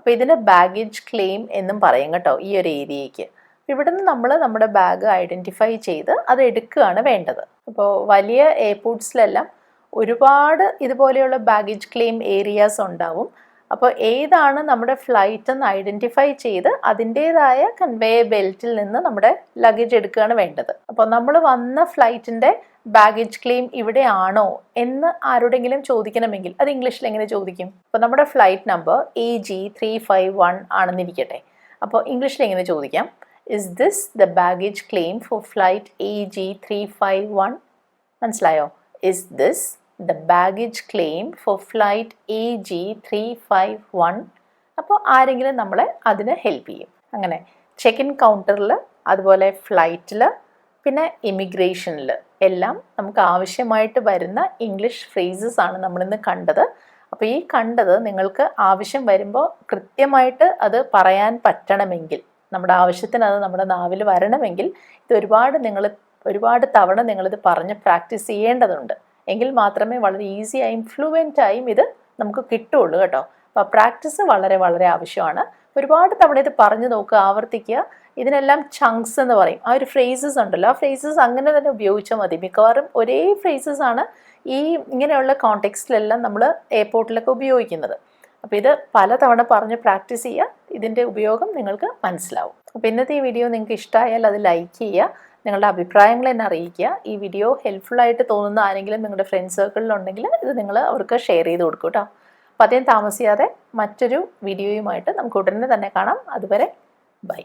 അപ്പോൾ ഇതിന് ബാഗേജ് ക്ലെയിം എന്നും പറയും കേട്ടോ ഈ ഒരു ഏരിയയ്ക്ക്. ഇവിടെ നിന്ന് നമ്മൾ നമ്മുടെ ബാഗ് ഐഡന്റിഫൈ ചെയ്ത് അത് എടുക്കുകയാണ് വേണ്ടത്. അപ്പോൾ വലിയ എയർപോർട്ട്സിലെല്ലാം ഒരുപാട് ഇതുപോലെയുള്ള ബാഗേജ് ക്ലെയിം ഏരിയാസ് ഉണ്ടാവും. അപ്പോൾ ഏതാണ് നമ്മുടെ ഫ്ലൈറ്റ് എന്ന് ഐഡന്റിഫൈ ചെയ്ത് അതിന്റേതായ കൺവേ ബെൽറ്റിൽ നിന്ന് നമ്മുടെ ലഗേജ് എടുക്കുകയാണ് വേണ്ടത്. അപ്പോൾ നമ്മൾ വന്ന ഫ്ലൈറ്റിന്റെ ബാഗേജ് ക്ലെയിം ഇവിടെയാണോ എന്ന് ആരോടെങ്കിലും ചോദിക്കണമെങ്കിൽ അത് ഇംഗ്ലീഷിൽ എങ്ങനെ ചോദിക്കും? അപ്പോൾ നമ്മുടെ flight number A G three five one ആണെന്നിരിക്കട്ടെ. അപ്പോൾ ഇംഗ്ലീഷിൽ എങ്ങനെ ചോദിക്കാം? Is this the baggage claim for flight A G three five one മനസ്സിലായോ? Is this the baggage claim for flight A G three five one അപ്പോൾ ആരെങ്കിലും നമ്മളെ അതിന് ഹെൽപ്പ് ചെയ്യും. അങ്ങനെ ചെക്ക് ഇൻ കൗണ്ടറിൽ അതുപോലെ ഫ്ലൈറ്റിൽ പിന്നെ ഇമിഗ്രേഷനിൽ എല്ലാം നമുക്ക് ആവശ്യമായിട്ട് വരുന്ന ഇംഗ്ലീഷ് ഫ്രേസസ് ആണ് നമ്മളിന്ന് കണ്ടത്. അപ്പോൾ ഈ കണ്ടത് നിങ്ങൾക്ക് ആവശ്യം വരുമ്പോൾ കൃത്യമായിട്ട് അത് പറയാൻ പറ്റണമെങ്കിൽ നമ്മുടെ ആവശ്യത്തിന് അത് നമ്മുടെ നാവിൽ വരണമെങ്കിൽ ഇത് ഒരുപാട് നിങ്ങൾ ഒരുപാട് തവണ നിങ്ങളിത് പറഞ്ഞ് പ്രാക്ടീസ് ചെയ്യേണ്ടതുണ്ട്. എങ്കിൽ മാത്രമേ വളരെ ഈസി ആയും ഫ്ലുവന്റ് ആയും ഇത് നമുക്ക് കിട്ടുള്ളൂ കേട്ടോ. അപ്പോൾ പ്രാക്ടീസ് വളരെ വളരെ ആവശ്യമാണ്. ഒരുപാട് തവണ ഇത് പറഞ്ഞു നോക്കുക ആവർത്തിക്കുക. ഇതിനെല്ലാം ചങ്ക്സ് എന്ന് പറയും. ആ ഒരു ഫ്രേസസ് ഉണ്ടല്ലോ. ആ ഫ്രേസസ് അങ്ങനെ തന്നെ ഉപയോഗിച്ചാൽ മതി. മിക്കവാറും ഒരേ ഫ്രേസസ് ആണ് ഈ ഇങ്ങനെയുള്ള കോണ്ടെക്സ്റ്റിലെല്ലാം നമ്മൾ എയർപോർട്ടിലൊക്കെ ഉപയോഗിക്കുന്നത്. അപ്പോൾ ഇത് പലതവണ പറഞ്ഞ് പ്രാക്ടീസ് ചെയ്യുക ഇതിന്റെ ഉപയോഗം നിങ്ങൾക്ക് മനസ്സിലാവും. അപ്പോൾ ഇന്നത്തെ ഈ വീഡിയോ നിങ്ങൾക്ക് ഇഷ്ടമായാൽ അത് ലൈക്ക് ചെയ്യുക നിങ്ങളുടെ അഭിപ്രായങ്ങൾ എന്നെ അറിയിക്കുക. ഈ വീഡിയോ ഹെൽപ്ഫുൾ ആയിട്ട് തോന്നുന്ന ആരെങ്കിലും നിങ്ങളുടെ ഫ്രണ്ട് സർക്കിളിലുണ്ടെങ്കിൽ ഇത് നിങ്ങൾ അവർക്ക് ഷെയർ ചെയ്ത് കൊടുക്കും കേട്ടോ അപ്പോൾ അധികം താമസിയാതെ മറ്റൊരു വീഡിയോയുമായിട്ട് നമുക്ക് ഉടനെ തന്നെ കാണാം. അതുവരെ ബൈ